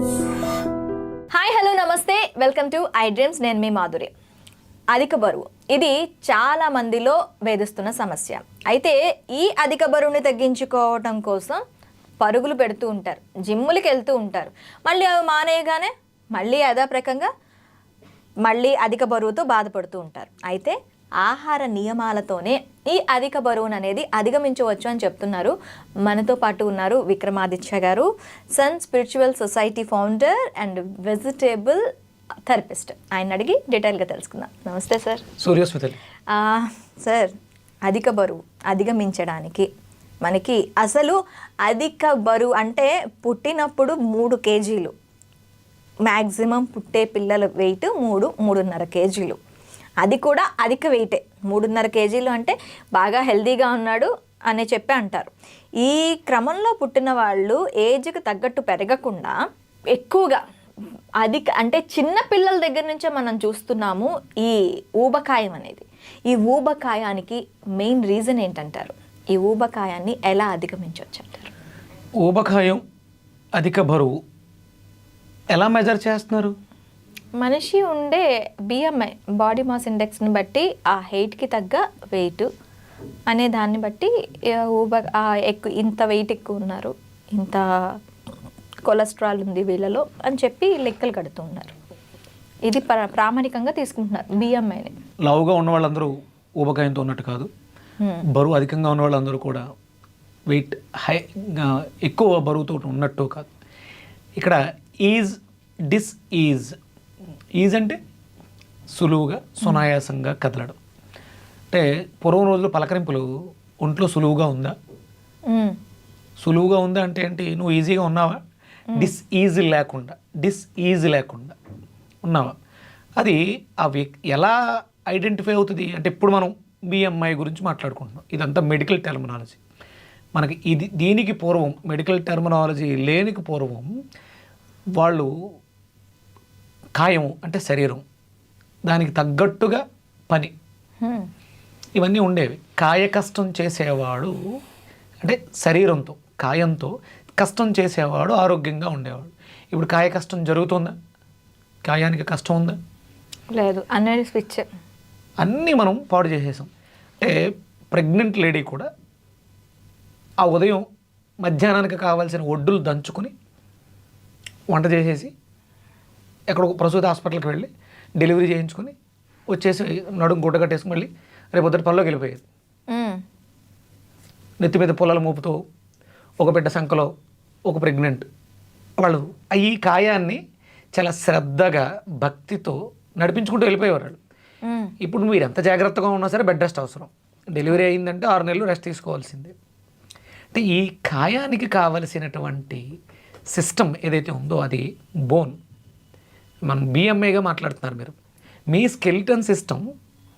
Hi hello నమస్తే. Welcome to I dreams నేను మీ మాధురి. అధిక బరువు. ఇది చాలా మందిలో వేధిస్తున్న సమస్య. అయితే ఈ అధిక బరువుని తగ్గించుకోవటం కోసం పరుగులు పెడుతూ ఉంటారు. జిమ్ములకి వెళ్తూ ఉంటారు. మళ్ళీ అవి మానేయగానే మళ్ళీ యథాప్రకంగా మళ్ళీ అధిక బరువుతో బాధపడుతూ ఉంటారు. అయితే ఆహార నియమాలతోనే ఈ అధిక బరువును అనేది అధిగమించవచ్చు అని చెప్తున్నారు. మనతో పాటు ఉన్నారు Vikramaditya garu sun spiritual society founder and vegetable therapist. ఆయన అడిగి డీటెయిల్గా తెలుసుకుందాం. నమస్తే సార్. సూర్యస్మితలు. సార్ అధిక బరువు అధిగమించడానికి మనకి అసలు అధిక బరువు అంటే పుట్టినప్పుడు మూడు కేజీలు. మ్యాక్సిమం పుట్టే పిల్లల వెయిట్ మూడు మూడున్నర కేజీలు. అది కూడా అధిక వెయిటే. మూడున్నర కేజీలు అంటే బాగా హెల్తీగా ఉన్నాడు అని చెప్పి అంటారు. ఈ క్రమంలో పుట్టిన వాళ్ళు ఏజ్కి తగ్గట్టు పెరగకుండా ఎక్కువగా అధిక అంటే చిన్న పిల్లల దగ్గర నుంచే మనం చూస్తున్నాము ఈ ఊబకాయం అనేది. ఈ ఊబకాయానికి మెయిన్ రీజన్ ఏంటంటారు? ఈ ఊబకాయాన్ని ఎలా అధిగమించవచ్చు అంటారు ఊబకాయం అధిక బరువు. ఎలా మెజర్ చేస్తున్నారు? మనిషి ఉండే బిఎంఐ బాడీ మాస్ ఇండెక్స్ని బట్టి ఆ హైట్కి తగ్గ వెయిట్ అనే దాన్ని బట్టి ఊబ ఎక్కువ ఇంత వెయిట్ ఎక్కువ ఉన్నారు ఇంత కొలెస్ట్రాల్ ఉంది వీళ్ళలో అని చెప్పి లెక్కలు కడుతూ ఉన్నారు. ఇది ప్ర ప్రామాణికంగా తీసుకుంటున్నారు బిఎంఐని లావుగా ఉన్న వాళ్ళందరూ ఊబకాయంతో ఉన్నట్టు కాదు. బరువు అధికంగా ఉన్న వాళ్ళందరూ కూడా వెయిట్ హై ఎక్కువ బరువుతో ఉన్నట్టు కాదు. ఇక్కడ ఈజ్ డిస్ ఈజ్ ఈజ్ అంటే సులువుగా సునాయాసంగా కదలడం. అంటే పూర్వం రోజుల్లో పలకరింపులు ఒంట్లో సులువుగా ఉందా? సులువుగా ఉందా అంటే ఏంటి? నువ్వు ఈజీగా ఉన్నావా? డిస్ ఈజీ లేకుండా డిస్ ఈజీ లేకుండా ఉన్నావా? అది ఆ వ్యక్ ఎలా ఐడెంటిఫై అవుతుంది? అంటే ఇప్పుడు మనం బిఎంఐ గురించి మాట్లాడుకుంటున్నాం. ఇదంతా మెడికల్ టెర్మినాలజీ మనకి ఇది దీనికి పూర్వం మెడికల్ టెర్మినాలజీ లేనికి పూర్వం వాళ్ళు కాయం అంటే శరీరం. దానికి తగ్గట్టుగా పని. ఇవన్నీ ఉండేవి. కాయ కష్టం చేసేవాడు అంటే శరీరంతో కాయంతో కష్టం చేసేవాడు ఆరోగ్యంగా ఉండేవాడు. ఇప్పుడు కాయ కష్టం జరుగుతుందా? కాయానికి కష్టం ఉందా? లేదు. అనేది స్విచ్ అన్నీ మనం పాడు చేసేసాం. అంటే ప్రెగ్నెంట్ లేడీ కూడా ఆ ఉదయం మధ్యాహ్నానికి కావాల్సిన ఒడ్డులు దంచుకొని వంట చేసేసి ఎక్కడో ప్రసూతి హాస్పిటల్కి వెళ్ళి డెలివరీ చేయించుకొని వచ్చేసి నడుము గుడ్డ కట్టేసుకుని మళ్ళీ రేపు పొద్దుట పనిలోకి వెళ్ళిపోయేది. నెత్తి మీద పొలాల మోపుతో ఒక బిడ్డ సంఖలో ఒక ప్రెగ్నెంట్. వాళ్ళు ఈ కాయాన్ని చాలా శ్రద్ధగా భక్తితో నడిపించుకుంటూ వెళ్ళిపోయేవారు వాళ్ళు. ఇప్పుడు మీరు ఎంత జాగ్రత్తగా ఉన్నా సరే బెడ్ రెస్ట్ అవసరం. డెలివరీ అయిందంటే ఆరు నెలలు రెస్ట్ తీసుకోవాల్సిందే. అంటే ఈ కాయానికి కావలసినటువంటి సిస్టమ్ ఏదైతే ఉందో అది బోన్. మనం బిఎంఏగా మాట్లాడుతున్నారు మీరు. మీ స్కెల్టన్ సిస్టమ్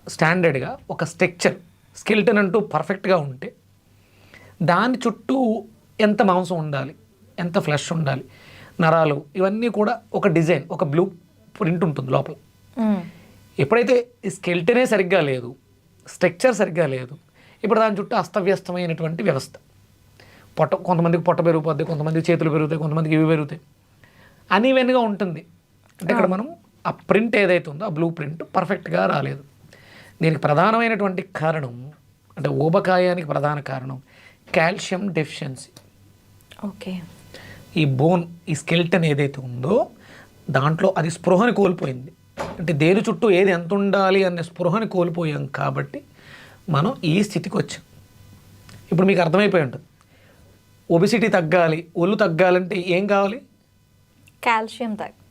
స్టాండర్డ్గా ఒక స్ట్రక్చర్ స్కెల్టన్ అంటూ పర్ఫెక్ట్గా ఉంటే దాని చుట్టూ ఎంత మాంసం ఉండాలి ఎంత ఫ్లెష్ ఉండాలి నరాలు ఇవన్నీ కూడా ఒక డిజైన్ ఒక బ్లూ ప్రింట్ ఉంటుంది లోపల. ఎప్పుడైతే ఈ స్కెల్టనే సరిగ్గా లేదు స్ట్రక్చర్ సరిగ్గా లేదు ఇప్పుడు దాని చుట్టూ అస్తవ్యస్తమైనటువంటి వ్యవస్థ. పొట్ట కొంతమందికి పొట్ట పెరిగిపోద్ది కొంతమందికి చేతులు పెరుగుతాయి కొంతమందికి ఇవి పెరుగుతాయి. అన్ఈవెన్గా ఉంటుంది. అంటే ఇక్కడ మనం ఆ ప్రింట్ ఏదైతే ఉందో ఆ బ్లూ ప్రింట్ పర్ఫెక్ట్గా రాలేదు. దీనికి ప్రధానమైనటువంటి కారణం అంటే ఊబకాయానికి ప్రధాన కారణం కాల్షియం డెఫిషియన్సీ. ఓకే. ఈ బోన్ ఈ స్కెల్టన్ ఏదైతే ఉందో దాంట్లో అది స్పృహని కోల్పోయింది. అంటే దేని చుట్టూ ఏది ఎంత ఉండాలి అనే స్పృహని కోల్పోయాం కాబట్టి మనం ఈ స్థితికి వచ్చాం. ఇప్పుడు మీకు అర్థమైపోయి ఉంటుంది. ఒబిసిటీ తగ్గాలి ఒళ్ళు తగ్గాలంటే ఏం కావాలి? కాల్షియం తగ్గ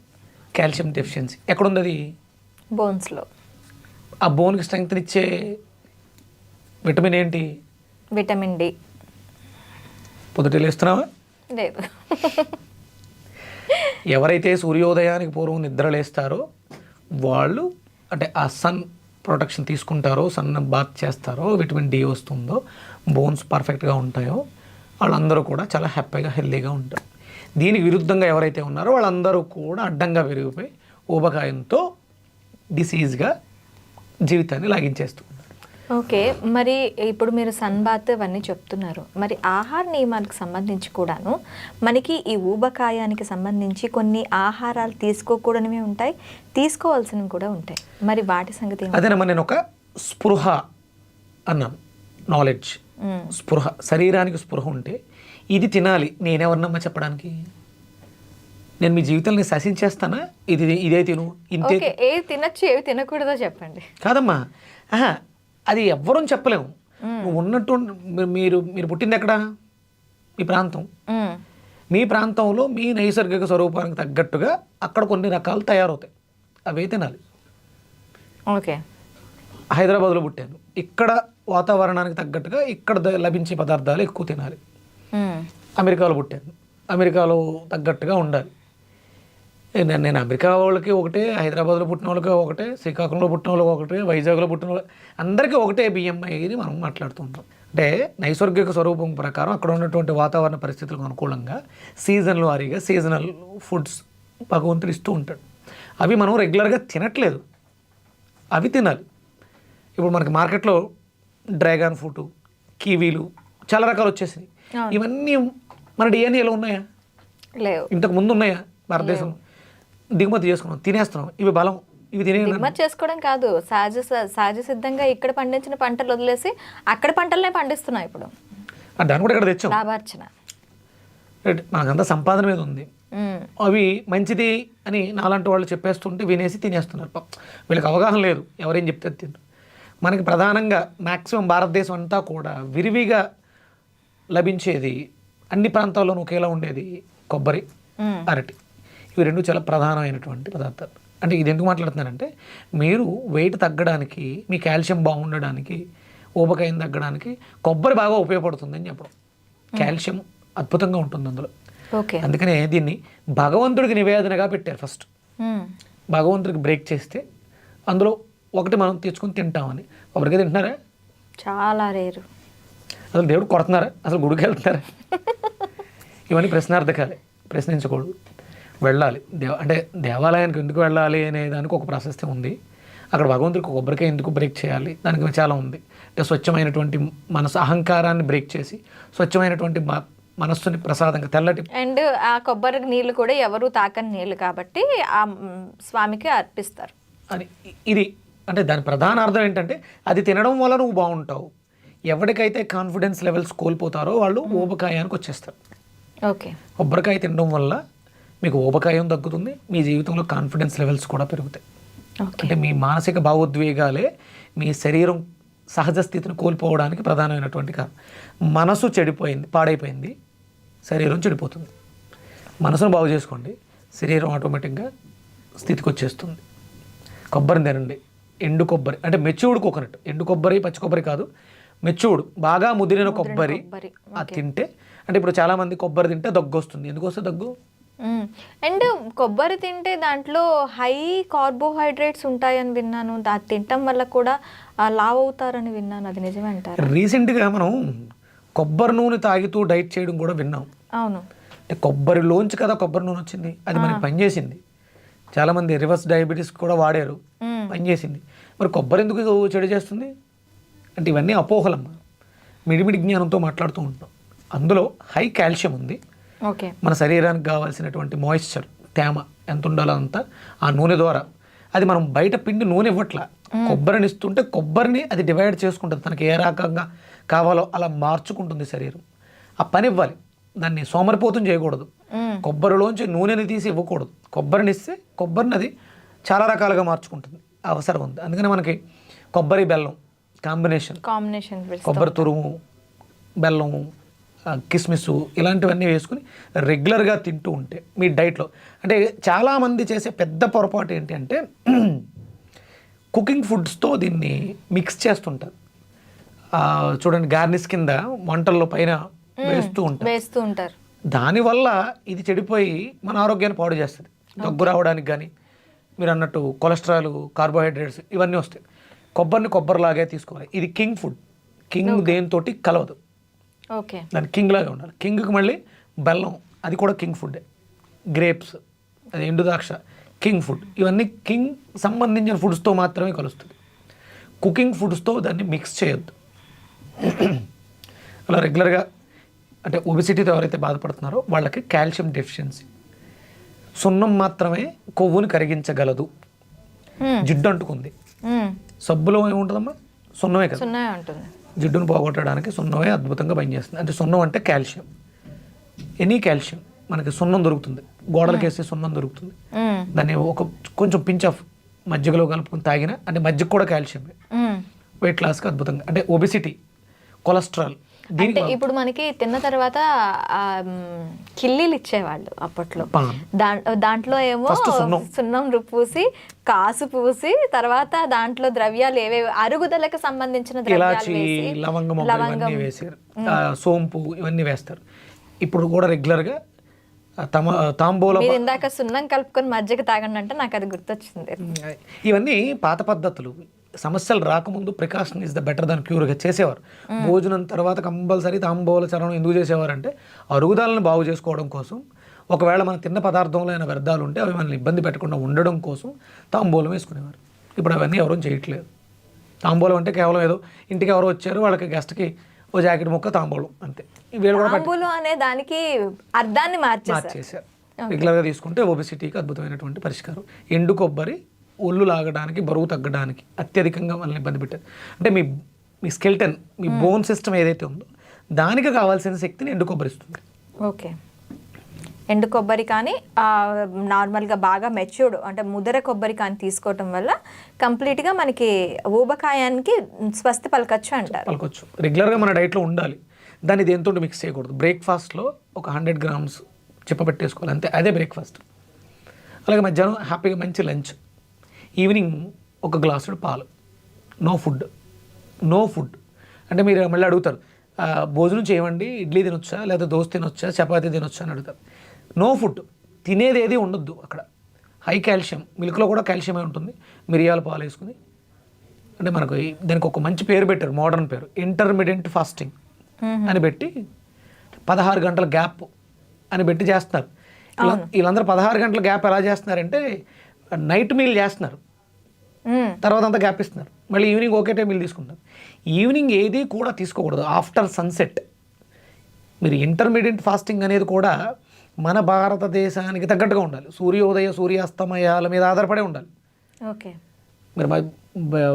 కాల్షియం డెఫిషియన్సీ. ఎక్కడుంది బోన్స్లో. ఆ బోన్కి స్ట్రెంగ్త్ ఇచ్చే విటమిన్ ఏంటి? Vitamin D. పొద్దుట లేస్తున్నావా? లేదు. ఎవరైతే సూర్యోదయానికి పూర్వం నిద్ర లేస్తారో వాళ్ళు అంటే ఆ సన్ ప్రొటెక్షన్ తీసుకుంటారో సన్ బాత్ చేస్తారో విటమిన్ డి వస్తుందో బోన్స్ పర్ఫెక్ట్గా ఉంటాయో వాళ్ళందరూ కూడా చాలా హ్యాపీగా హెల్తీగా ఉంటారు. దీనికి విరుద్ధంగా ఎవరైతే ఉన్నారో వాళ్ళందరూ కూడా అడ్డంగా పెరిగిపోయి ఊబకాయంతో డిసీజ్గా జీవితాన్ని లాగించేస్తున్నారు ఓకే మరి ఇప్పుడు మీరు సన్ బాత్ ఇవన్నీ చెప్తున్నారు. మరి ఆహార నియమాలకు సంబంధించి కూడాను మనకి ఈ ఊబకాయానికి సంబంధించి కొన్ని ఆహారాలు తీసుకోకూడనివి ఉంటాయి తీసుకోవాల్సినవి కూడా ఉంటాయి. మరి వాటి సంగతి? అదేనమ్మా నేను ఒక స్పృహ అన్నాను. నాలెడ్జ్. స్పృహ శరీరానికి స్పృహ ఉంటే ఇది తినాలి. నేనెవరినమ్మా చెప్పడానికి? నేను మీ జీవితాన్ని శాసించేస్తానా? ఇది ఇదే తిను. ఇంతే ఏవి తినచ్చు ఏవి తినకూడదో చెప్పండి. కాదమ్మా. అది ఎవ్వరూ చెప్పలేము. నువ్వు ఉన్నట్టు మీరు మీరు పుట్టింది ఎక్కడ? మీ ప్రాంతం. మీ ప్రాంతంలో మీ నైసర్గిక స్వరూపానికి తగ్గట్టుగా అక్కడ కొన్ని రకాలు తయారవుతాయి. అవే తినాలి. ఓకే. హైదరాబాద్లో పుట్టాను. ఇక్కడ వాతావరణానికి తగ్గట్టుగా ఇక్కడ లభించే పదార్థాలు ఎక్కువ తినాలి. అమెరికాలో పుట్టాను. అమెరికాలో తగ్గట్టుగా ఉండాలి. నేను అమెరికా వాళ్ళకి ఒకటే హైదరాబాద్లో పుట్టిన వాళ్ళకి ఒకటే శ్రీకాకుళంలో పుట్టిన వాళ్ళకి ఒకటే వైజాగ్లో పుట్టిన వాళ్ళకి అందరికీ ఒకటే బియ్యంఐ ఇది మనం మాట్లాడుతుంటాం. అంటే నైసర్గిక స్వరూపం ప్రకారం అక్కడ ఉన్నటువంటి వాతావరణ పరిస్థితులకు అనుకూలంగా సీజన్ల వారీగా సీజనల్ ఫుడ్స్ భగవంతుడు ఇస్తూ ఉంటాడు. అవి మనం రెగ్యులర్గా తినట్లేదు. అవి తినాలి. ఇప్పుడు మనకి మార్కెట్లో డ్రాగన్ ఫ్రూట్ కివీలు చాలా రకాలు వచ్చేసినాయి. ఇవన్నీ మన డిఎన్ఏలో ఉన్నాయా? లేవు. ఇంతకు ముందు ఉన్నాయా? భారతదేశం. దిగుమతి చేసుకున్నాం తినేస్తున్నాం. ఇవి బలం ఇవి తినే దిగుమతి చేసుకోవడం కాదు. సహజ సహజ సిద్ధంగా ఇక్కడ పండించిన పంటలు వదిలేసి అక్కడ పంటలనే పండిస్తున్నాం ఇప్పుడు. దాన్ని కూడా ఇక్కడ తెచ్చాం. లాభార్చన మనకంతా సంపాదన మీద ఉంది. అవి మంచిది అని నాలాంటి వాళ్ళు చెప్పేస్తుంటే వినేసి తినేస్తున్నారు. వీళ్ళకి అవగాహన లేదు. ఎవరేం చెప్తే తింటారు. మనకి ప్రధానంగా మ్యాక్సిమం భారతదేశం అంతా కూడా విరివిగా లభించేది అన్ని ప్రాంతాల్లోనూ ఒకేలా ఉండేది కొబ్బరి. అరటి. ఇవి రెండు చాలా ప్రధానమైనటువంటి పదార్థాలు. అంటే ఇది ఎందుకు మాట్లాడుతున్నానంటే మీరు వెయిట్ తగ్గడానికి మీ కాల్షియం బాగుండడానికి ఊబకాయం తగ్గడానికి కొబ్బరి బాగా ఉపయోగపడుతుందని చెప్పడం. కాల్షియం అద్భుతంగా ఉంటుంది అందులో. ఓకే. అందుకనే దీన్ని భగవంతుడికి నివేదనగా పెట్టారు ఫస్ట్. భగవంతుడికి బ్రేక్ చేస్తే అందులో ఒకటి మనం తెచ్చుకొని తింటామని. కొబ్బరికాయ తింటున్నారా? చాలా రేరు. అసలు దేవుడు కొడుతున్నారా. అసలు గుడికి వెళ్తున్నారా. ఇవన్నీ ప్రశ్నార్థకాలే. ప్రశ్నించకూడదు. వెళ్ళాలి. దేవ అంటే దేవాలయానికి ఎందుకు వెళ్ళాలి అనే దానికి ఒక ప్రశస్తి ఉంది. అక్కడ భగవంతుడికి కొబ్బరికాయ ఎందుకు బ్రేక్ చేయాలి? దానికి చాలా ఉంది. అంటే స్వచ్ఛమైనటువంటి మనసు అహంకారాన్ని బ్రేక్ చేసి స్వచ్ఛమైనటువంటి మ- మనస్సుని ప్రసాదంగా తెల్లటి అండ్ ఆ కొబ్బరి నీళ్ళు కూడా ఎవరు తాకని నీళ్ళు కాబట్టి ఆ స్వామికి అర్పిస్తారు. అని ఇది అంటే దాని ప్రధాన అర్థం ఏంటంటే అది తినడం వల్ల నువ్వు బాగుంటావు. ఎవరికైతే కాన్ఫిడెన్స్ లెవెల్స్ కోల్పోతారో వాళ్ళు ఊబకాయానికి వచ్చేస్తారు. ఓకే. కొబ్బరికాయ తినడం వల్ల మీకు ఊబకాయం తగ్గుతుంది మీ జీవితంలో కాన్ఫిడెన్స్ లెవెల్స్ కూడా పెరుగుతాయి. అంటే మీ మానసిక భావోద్వేగాలే మీ శరీరం సహజ స్థితిని కోల్పోవడానికి ప్రధానమైనటువంటి కారణం. మనసు చెడిపోయింది పాడైపోయింది శరీరం చెడిపోతుంది. మనసును బాగు చేసుకోండి శరీరం ఆటోమేటిక్గా స్థితికి వచ్చేస్తుంది. కొబ్బరిని తినండి. ఎండు కొబ్బరి అంటే మెచ్యూర్డ్ కోకోనట్ ఎండు కొబ్బరి పచ్చి కొబ్బరి కాదు. మెచ్యూర్డ్ బాగా ముదిరిన కొబ్బరి అది తింటే అంటే ఇప్పుడు చాలామంది కొబ్బరి తింటే దగ్గు వస్తుంది. ఎందుకు వస్తుంది దగ్గు? అండ్ కొబ్బరి తింటే దాంట్లో హై కార్బోహైడ్రేట్స్ ఉంటాయని విన్నాను. అది తినటం వల్ల కూడా లావ్ అవుతారని విన్నాను. అది నిజమే అంటారు? రీసెంట్గా మనం కొబ్బరి నూనె తాగుతూ డైట్ చేయడం కూడా విన్నాం. అవును. అంటే కొబ్బరిలోంచి కదా కొబ్బరి నూనె వచ్చింది. అది మనకి పనిచేసింది చాలామంది రివర్స్ డయాబెటీస్ కూడా వాడారు. పనిచేసింది మరి కొబ్బరి ఎందుకు చెడు చేస్తుంది? అంటే ఇవన్నీ అపోహలమ్మ. మిడిమిడి జ్ఞానంతో మాట్లాడుతూ ఉంటాం. అందులో హై కాల్షియం ఉంది. ఓకే. మన శరీరానికి కావాల్సినటువంటి మాయిశ్చర్ తేమ ఎంత ఉండాలో అంత ఆ నూనె ద్వారా. అది మనం బయట పిండి నూనె ఇవ్వట్లా కొబ్బరిని ఇస్తుంటే కొబ్బరిని అది డివైడ్ చేసుకుంటుంది. తనకి ఏ రకంగా కావాలో అలా మార్చుకుంటుంది శరీరం. ఆ పని ఇవ్వాలి. దాన్ని సోమరిపోతం చేయకూడదు. కొబ్బరిలోంచి నూనెని తీసి ఇవ్వకూడదు. కొబ్బరిని ఇస్తే కొబ్బరిని అది చాలా రకాలుగా మార్చుకుంటుంది. అవసరం ఉంది. అందుకని మనకి కొబ్బరి బెల్లం కాంబినేషన్. కాంబినేషన్ కొబ్బరి తురుము బెల్లము కిస్మిస్ ఇలాంటివన్నీ వేసుకుని రెగ్యులర్గా తింటూ ఉంటే మీ డైట్లో. అంటే చాలామంది చేసే పెద్ద పొరపాటు ఏంటి అంటే కుకింగ్ ఫుడ్స్తో దీన్ని మిక్స్ చేస్తుంటారు. చూడండి గార్నిష్ కింద వంటల్లో పైన వేస్తూ ఉంటారు. వేస్తూ ఉంటారు. దానివల్ల ఇది చెడిపోయి మన ఆరోగ్యాన్ని పాడు చేస్తుంది. దగ్గు రావడానికి కానీ మీరు అన్నట్టు కొలెస్ట్రాల్ కార్బోహైడ్రేట్స్ ఇవన్నీ వస్తాయి. కొబ్బరిని కొబ్బరిలాగే తీసుకోవాలి. ఇది కింగ్ ఫుడ్. కింగ్ దేనితోటి కలవదు. ఓకే. దాని కింగ్ లాగా ఉండాలి. కింగ్కి మళ్ళీ బెల్లం. అది కూడా కింగ్ ఫుడ్డే. గ్రేప్స్. అది ఎండు ద్రాక్ష. King food. ఇవన్నీ కింగ్ సంబంధించిన ఫుడ్స్తో మాత్రమే కలుస్తుంది. కుకింగ్ ఫుడ్స్తో దాన్ని మిక్స్ చేయొద్దు. అలా రెగ్యులర్గా అంటే ఒబిసిటీతో ఎవరైతే బాధపడుతున్నారో వాళ్ళకి కాల్షియం డెఫిషియన్సీ. సున్నం మాత్రమే కొవ్వుని కరిగించగలదు. జిడ్డు అంటుకుంది. సబ్బులో ఏముంటుందమ్మా? సున్నమే కదా. సున్నా ఉంటుంది. జిడ్డును పోగొట్టడానికి సున్నమే అద్భుతంగా పనిచేస్తుంది. అంటే సున్నం అంటే కాల్షియం. Any calcium. మనకి సున్నం దొరుకుతుంది. గోడలకి వేస్తే సున్నం దొరుకుతుంది. దాన్ని ఒక కొంచెం పించ్ ఆఫ్ మజ్జిగలో కలుపుకొని తాగిన అంటే మజ్జిగ కూడా కాల్షియమే. మ్మ్. వెయిట్ లాస్కి అద్భుతంగా. అంటే ఒబిసిటీ కొలెస్ట్రాల్ అంటే ఇప్పుడు మనకి తిన్న తర్వాత కిల్లీలు ఇచ్చేవాళ్ళు అప్పట్లో. దాంట్లో ఏమో సున్నం. సున్నం రు- పూసి కాసు పూసి తర్వాత దాంట్లో ద్రవ్యాలు ఏవేవి అరుగుదలకు సంబంధించిన ద్రవ్యాలు లవంగం లవంగం. వేసారు. సోంపు ఇవన్నీ వేస్తారు. ఇప్పుడు కూడా రెగ్యులర్గా తమ తాంబూల మీరు ఇందాక సున్నం కలుపుకొని మజ్జిగ తాగండి అంటే నాకు అది గుర్తొచ్చింది. ఇవన్నీ పాత పద్ధతులు. సమస్యలు రాకముందు precaution is the better than క్యూర్గా చేసేవారు. భోజనం తర్వాత కంపల్సరీ తాంబూల చరణం ఎందుకు చేసేవారంటే అరుగుదలను బాగు చేసుకోవడం కోసం ఒకవేళ మనం తిన్న పదార్థంలో అయినా వ్యర్థాలు ఉంటే అవి మనల్ని ఇబ్బంది పెట్టకుండా ఉండడం కోసం తాంబూలం వేసుకునేవారు. ఇప్పుడు అవన్నీ ఎవరూ చేయట్లేదు. తాంబూలం అంటే కేవలం ఏదో ఇంటికి ఎవరో వచ్చారు వాళ్ళకి గెస్ట్కి ఓ జాకెట్ ముక్క తాంబూలం అంతే. వీళ్ళు కూడా అనే దానికి అర్థాన్ని మార్చేసారు రెగ్యులర్గా తీసుకుంటే ఒబిసిటీకి అద్భుతమైనటువంటి పరిష్కారం. ఎండు కొబ్బరి ఒళ్ళు లాగడానికి బరువు తగ్గడానికి అత్యధికంగా మనల్ని ఇబ్బంది పెట్టేది. అంటే మీ మీ స్కెల్టన్ మీ బోన్ సిస్టమ్ ఏదైతే ఉందో దానికి కావాల్సిన శక్తిని ఎండు కొబ్బరి ఇస్తుంది ఓకే. ఎండు కొబ్బరి కానీ నార్మల్గా బాగా మెచ్యూర్డ్ అంటే ముదర కొబ్బరి కానీ తీసుకోవటం వల్ల కంప్లీట్గా మనకి ఊబకాయానికి స్వస్తి పలకచ్చు అంటారు. పలకొచ్చు. రెగ్యులర్గా మన డైట్లో ఉండాలి. దాన్ని దేంతో మిక్స్ చేయకూడదు. బ్రేక్ఫాస్ట్లో ఒక హండ్రెడ్ గ్రామ్స్ చిప్ప పెట్టేసుకోవాలి. అంతే. అదే బ్రేక్ఫాస్ట్. అలాగే మధ్యాహ్నం హ్యాపీగా మంచి లంచ్. ఈవినింగ్ ఒక గ్లాసుడు పాలు. No food. No food. అంటే మీరు మళ్ళీ అడుగుతారు "ఆ, భోజనం చేయమండి? ఇడ్లీ తినొచ్చా? లేదా దోశ తినొచ్చా? చపాతీ తినొచ్చా? అని అడుగుతారు. No food. తినేది ఏది ఉండొద్దు అక్కడ. High calcium. మిల్క్లో కూడా కాల్షియం ఉంటుంది. మిరియాల పాలు వేసుకుని. అంటే మనకు దానికి ఒక మంచి పేరు పెట్టారు మోడర్న్ పేరు. ఇంటర్మీడియట్ ఫాస్టింగ్ అని పెట్టి పదహారు గంటల గ్యాప్ అని పెట్టి చేస్తున్నారు. వీళ్ళందరూ పదహారు గంటల గ్యాప్ ఎలా చేస్తున్నారంటే నైట్ మీల్ చేస్తున్నారు. తర్వాత అంతా గ్యాప్ ఇస్తున్నారు. మళ్ళీ ఈవినింగ్ ఒకే టైం మీల్ తీసుకుంటారు ఈవినింగ్ ఏది కూడా తీసుకోకూడదు. After sunset. మీరు ఇంటర్మీడియట్ ఫాస్టింగ్ అనేది కూడా మన భారతదేశానికి తగ్గట్టుగా ఉండాలి. సూర్యోదయ సూర్యాస్తమయాల మీద ఆధారపడే ఉండాలి. ఓకే. మీరు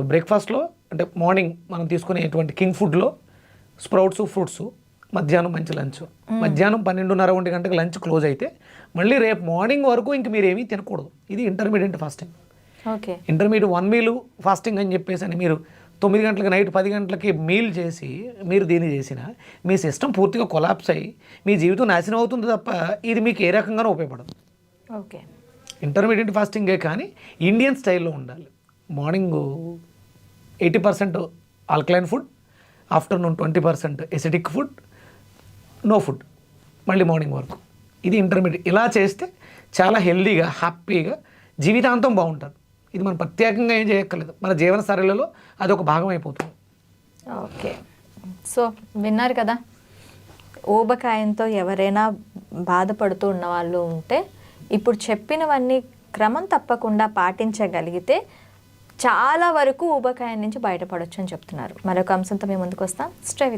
బ్రేక్ఫాస్ట్లో అంటే మార్నింగ్ మనం తీసుకునేటువంటి కింగ్ ఫుడ్లో స్ప్రౌట్స్ ఫ్రూట్స్ మధ్యాహ్నం మంచి లంచ్. మధ్యాహ్నం పన్నెండున్నర ఒంటి గంటకి లంచ్ క్లోజ్ అయితే మళ్ళీ రేపు మార్నింగ్ వరకు ఇంక మీరు ఏమీ తినకూడదు. ఇది intermediate fasting okay. Intermediate one meal fasting అని చెప్పేసి అని మీరు తొమ్మిది గంటలకి నైట్ పది గంటలకి మీల్ చేసి మీరు దీన్ని చేసిన మీ సిస్టమ్ పూర్తిగా కొలాప్స్ అయ్యి మీ జీవితం నాశనం అవుతుంది తప్ప ఇది మీకు ఏ రకంగానూ ఉపయోగపడదు. ఓకే. ఇంటర్మీడియట్ ఫాస్టింగే కానీ ఇండియన్ స్టైల్లో ఉండాలి. Morning eighty percent alkaline food afternoon twenty percent acidic food no food మళ్ళీ మార్నింగ్ వరకు ఇది ఇంటర్మీడియట్ ఇలా చేస్తే చాలా హెల్దీగా హ్యాపీగా జీవితాంతం బాగుంటుంది. ఇది మనం ప్రత్యేకంగా ఏం చేయక్కర్లేదు. మన జీవన శైలిలో అది ఒక భాగం అయిపోతుంది. ఓకే. సో విన్నారు కదా? ఊబకాయంతో ఎవరైనా బాధపడుతూ ఉన్న వాళ్ళు ఉంటే ఇప్పుడు చెప్పినవన్నీ క్రమం తప్పకుండా పాటించగలిగితే చాలా వరకు ఊబకాయం నుంచి బయటపడవచ్చు అని చెప్తున్నారు. మరొక అంశంతో మేము ముందుకు వస్తాం స్టే